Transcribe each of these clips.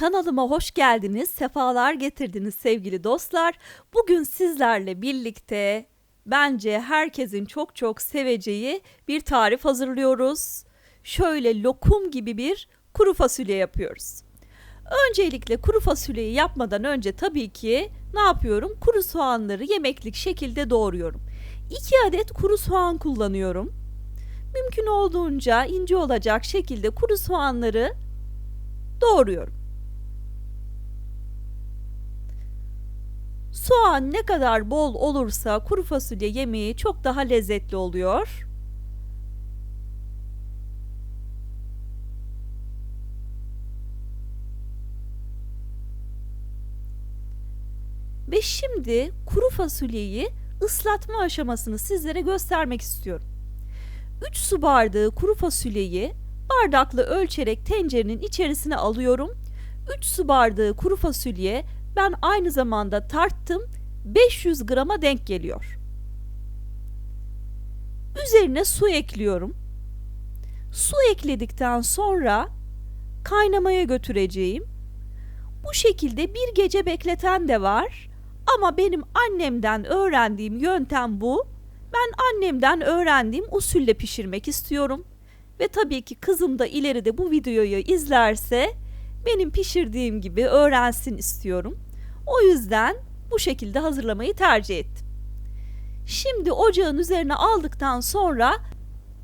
Kanalıma hoş geldiniz, sefalar getirdiniz sevgili dostlar. Bugün sizlerle birlikte bence herkesin çok çok seveceği bir tarif hazırlıyoruz. Şöyle lokum gibi bir kuru fasulye yapıyoruz. Öncelikle kuru fasulyeyi yapmadan önce tabii ki ne yapıyorum? Kuru soğanları yemeklik şekilde doğruyorum. 2 adet kuru soğan kullanıyorum. Mümkün olduğunca ince olacak şekilde kuru soğanları doğruyorum. Soğan ne kadar bol olursa kuru fasulye yemeği çok daha lezzetli oluyor. Ve şimdi kuru fasulyeyi ıslatma aşamasını sizlere göstermek istiyorum. 3 su bardağı kuru fasulyeyi bardakla ölçerek tencerenin içerisine alıyorum. 3 su bardağı kuru fasulye ben aynı zamanda tarttım 500 grama denk geliyor. Üzerine su ekliyorum. Su ekledikten sonra kaynamaya götüreceğim. Bu şekilde bir gece bekleten de var. Ama benim annemden öğrendiğim yöntem bu. Ben annemden öğrendiğim usulle pişirmek istiyorum. Ve tabii ki kızım da ileride bu videoyu izlerse benim pişirdiğim gibi öğrensin istiyorum. O yüzden bu şekilde hazırlamayı tercih ettim. Şimdi ocağın üzerine aldıktan sonra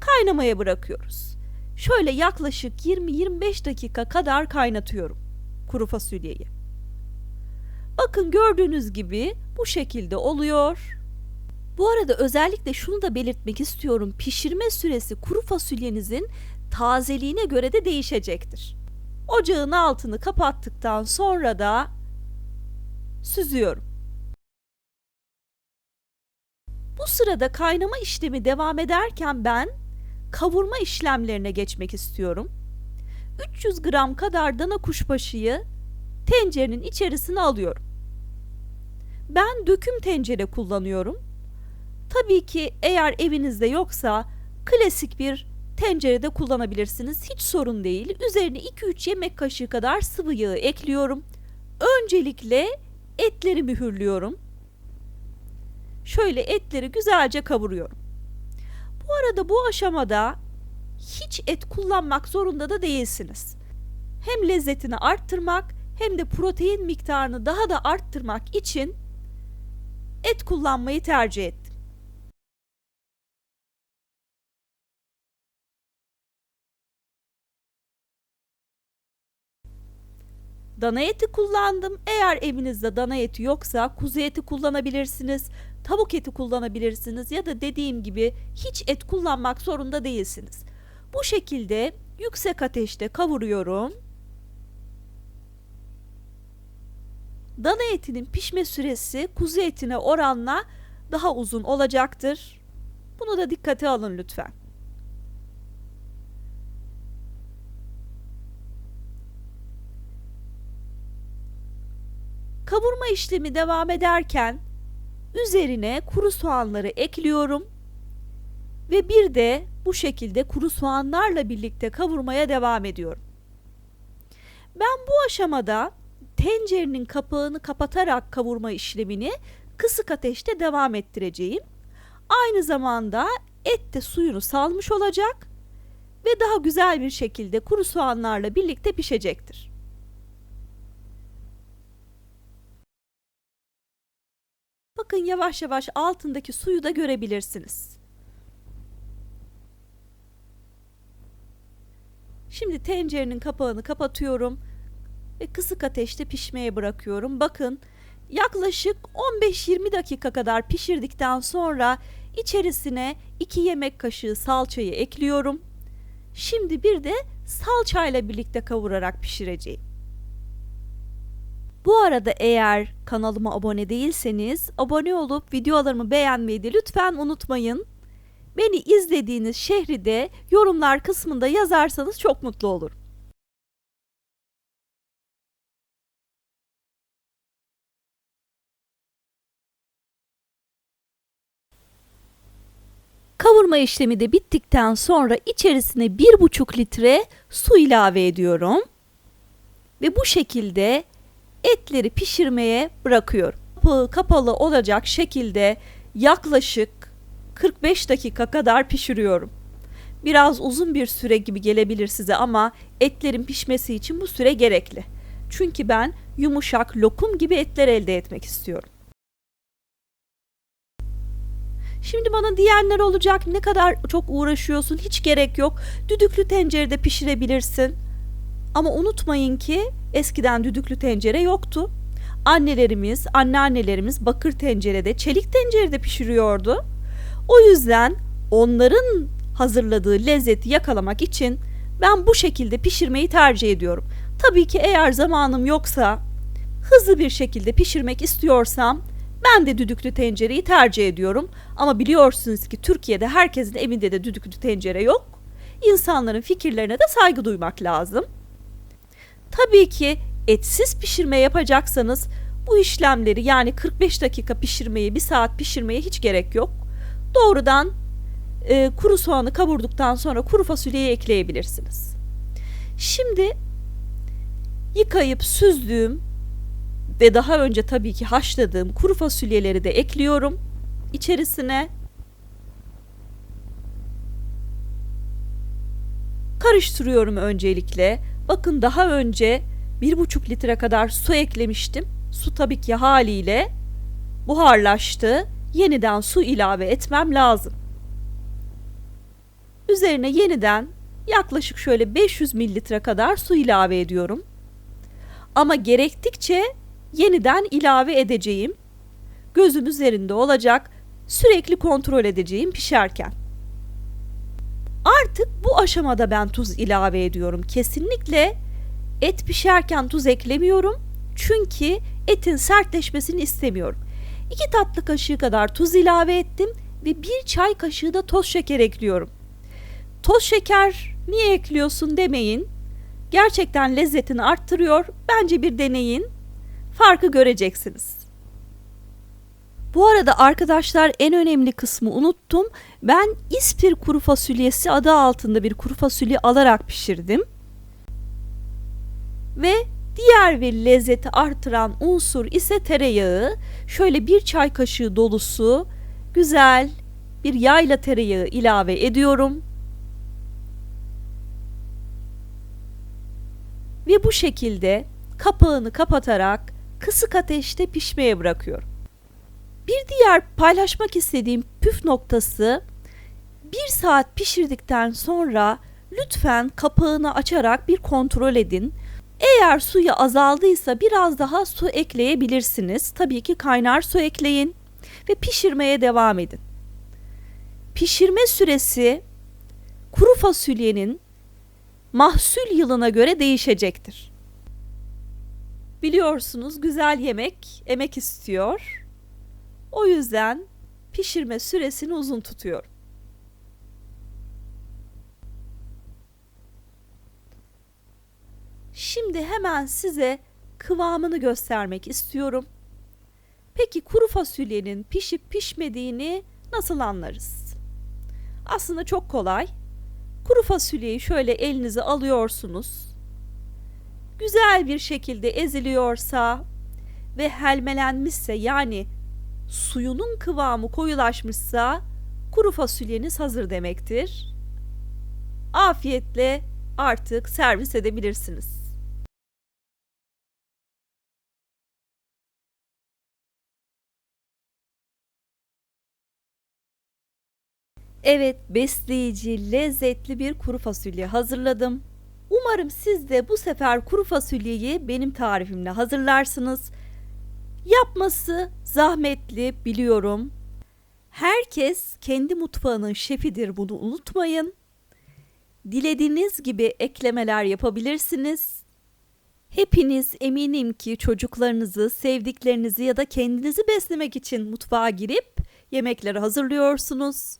kaynamaya bırakıyoruz. Şöyle yaklaşık 20-25 dakika kadar kaynatıyorum kuru fasulyeyi. Bakın gördüğünüz gibi bu şekilde oluyor. Bu arada özellikle şunu da belirtmek istiyorum. Pişirme süresi kuru fasulyenizin tazeliğine göre de değişecektir. Ocağın altını kapattıktan sonra da süzüyorum. Bu sırada kaynama işlemi devam ederken ben kavurma işlemlerine geçmek istiyorum. 300 gram kadar dana kuşbaşıyı tencerenin içerisine alıyorum. Ben döküm tencere kullanıyorum. Tabii ki eğer evinizde yoksa klasik bir tencerede kullanabilirsiniz. Hiç sorun değil. Üzerine 2-3 yemek kaşığı kadar sıvı yağı ekliyorum. Öncelikle etleri mühürlüyorum. Şöyle etleri güzelce kavuruyorum. Bu arada bu aşamada hiç et kullanmak zorunda da değilsiniz. Hem lezzetini arttırmak hem de protein miktarını daha da arttırmak için et kullanmayı tercih ettim. Dana eti kullandım. Eğer evinizde dana eti yoksa kuzu eti kullanabilirsiniz, tavuk eti kullanabilirsiniz ya da dediğim gibi hiç et kullanmak zorunda değilsiniz. Bu şekilde yüksek ateşte kavuruyorum. Dana etinin pişme süresi kuzu etine oranla daha uzun olacaktır. Bunu da dikkate alın lütfen. Kavurma işlemi devam ederken üzerine kuru soğanları ekliyorum ve bir de bu şekilde kuru soğanlarla birlikte kavurmaya devam ediyorum. Ben bu aşamada tencerenin kapağını kapatarak kavurma işlemini kısık ateşte devam ettireceğim. Aynı zamanda et de suyunu salmış olacak ve daha güzel bir şekilde kuru soğanlarla birlikte pişecektir. Bakın yavaş yavaş altındaki suyu da görebilirsiniz. Şimdi tencerenin kapağını kapatıyorum ve kısık ateşte pişmeye bırakıyorum. Bakın yaklaşık 15-20 dakika kadar pişirdikten sonra içerisine 2 yemek kaşığı salçayı ekliyorum. Şimdi bir de salçayla birlikte kavurarak pişireceğim. Bu arada eğer kanalıma abone değilseniz abone olup videolarımı beğenmeyi de lütfen unutmayın. Beni izlediğiniz şehri de yorumlar kısmında yazarsanız çok mutlu olurum. Kavurma işlemi de bittikten sonra içerisine 1,5 litre su ilave ediyorum. ve bu şekilde etleri pişirmeye bırakıyorum. Kapağı kapalı olacak şekilde yaklaşık 45 dakika kadar pişiriyorum. Biraz uzun bir süre gibi gelebilir size ama etlerin pişmesi için bu süre gerekli. Çünkü ben yumuşak lokum gibi etler elde etmek istiyorum. Şimdi bana diyenler olacak ne kadar çok uğraşıyorsun hiç gerek yok. Düdüklü tencerede pişirebilirsin. Ama unutmayın ki eskiden düdüklü tencere yoktu. Annelerimiz, anneannelerimiz bakır tencerede, çelik tencerede pişiriyordu. O yüzden onların hazırladığı lezzeti yakalamak için ben bu şekilde pişirmeyi tercih ediyorum. Tabii ki eğer zamanım yoksa, hızlı bir şekilde pişirmek istiyorsam ben de düdüklü tencereyi tercih ediyorum. Ama biliyorsunuz ki Türkiye'de herkesin evinde de düdüklü tencere yok. İnsanların fikirlerine de saygı duymak lazım. Tabii ki etsiz pişirme yapacaksanız bu işlemleri yani 45 dakika pişirmeyi, 1 saat pişirmeye hiç gerek yok. Doğrudan e, kuru soğanı kavurduktan sonra kuru fasulyeyi ekleyebilirsiniz. Şimdi yıkayıp süzdüğüm ve daha önce tabii ki haşladığım kuru fasulyeleri de ekliyorum içerisine. Karıştırıyorum öncelikle. Bakın daha önce bir buçuk litre kadar su eklemiştim. Su tabii ki haliyle buharlaştı. Yeniden su ilave etmem lazım. Üzerine yeniden yaklaşık şöyle 500 mililitre kadar su ilave ediyorum. Ama gerektikçe yeniden ilave edeceğim. Gözüm üzerinde olacak. Sürekli kontrol edeceğim pişerken. Artık bu aşamada ben tuz ilave ediyorum. Kesinlikle et pişerken tuz eklemiyorum. Çünkü etin sertleşmesini istemiyorum. 2 tatlı kaşığı kadar tuz ilave ettim ve 1 çay kaşığı da toz şeker ekliyorum. Toz şeker niye ekliyorsun demeyin. Gerçekten lezzetini arttırıyor. Bence bir deneyin. Farkı göreceksiniz. Bu arada arkadaşlar en önemli kısmı unuttum. Ben ispir kuru fasulyesi adı altında bir kuru fasulye alarak pişirdim. Ve diğer bir lezzeti artıran unsur ise tereyağı. Şöyle bir çay kaşığı dolusu güzel bir yayla tereyağı ilave ediyorum. Ve bu şekilde kapağını kapatarak kısık ateşte pişmeye bırakıyorum. Bir diğer paylaşmak istediğim püf noktası bir saat pişirdikten sonra lütfen kapağını açarak bir kontrol edin. Eğer suyu azaldıysa biraz daha su ekleyebilirsiniz. Tabii ki kaynar su ekleyin ve pişirmeye devam edin. Pişirme süresi kuru fasulyenin mahsul yılına göre değişecektir. Biliyorsunuz güzel yemek emek istiyor. O yüzden pişirme süresini uzun tutuyorum. Şimdi hemen size kıvamını göstermek istiyorum. Peki kuru fasulyenin pişip pişmediğini nasıl anlarız? Aslında çok kolay. Kuru fasulyeyi şöyle elinize alıyorsunuz. Güzel bir şekilde eziliyorsa ve helmelenmişse yani suyunun kıvamı koyulaşmışsa kuru fasulyeniz hazır demektir. Afiyetle artık servis edebilirsiniz. Evet, besleyici, lezzetli bir kuru fasulye hazırladım. Umarım siz de bu sefer kuru fasulyeyi benim tarifimle hazırlarsınız. Yapması zahmetli biliyorum. Herkes kendi mutfağının şefidir bunu unutmayın. Dilediğiniz gibi eklemeler yapabilirsiniz. Hepiniz eminim ki çocuklarınızı, sevdiklerinizi ya da kendinizi beslemek için mutfağa girip yemekleri hazırlıyorsunuz.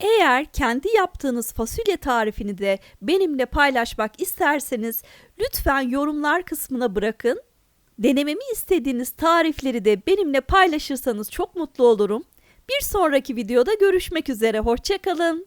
Eğer kendi yaptığınız fasulye tarifini de benimle paylaşmak isterseniz lütfen yorumlar kısmına bırakın. Denememi istediğiniz tarifleri de benimle paylaşırsanız çok mutlu olurum. Bir sonraki videoda görüşmek üzere. Hoşçakalın.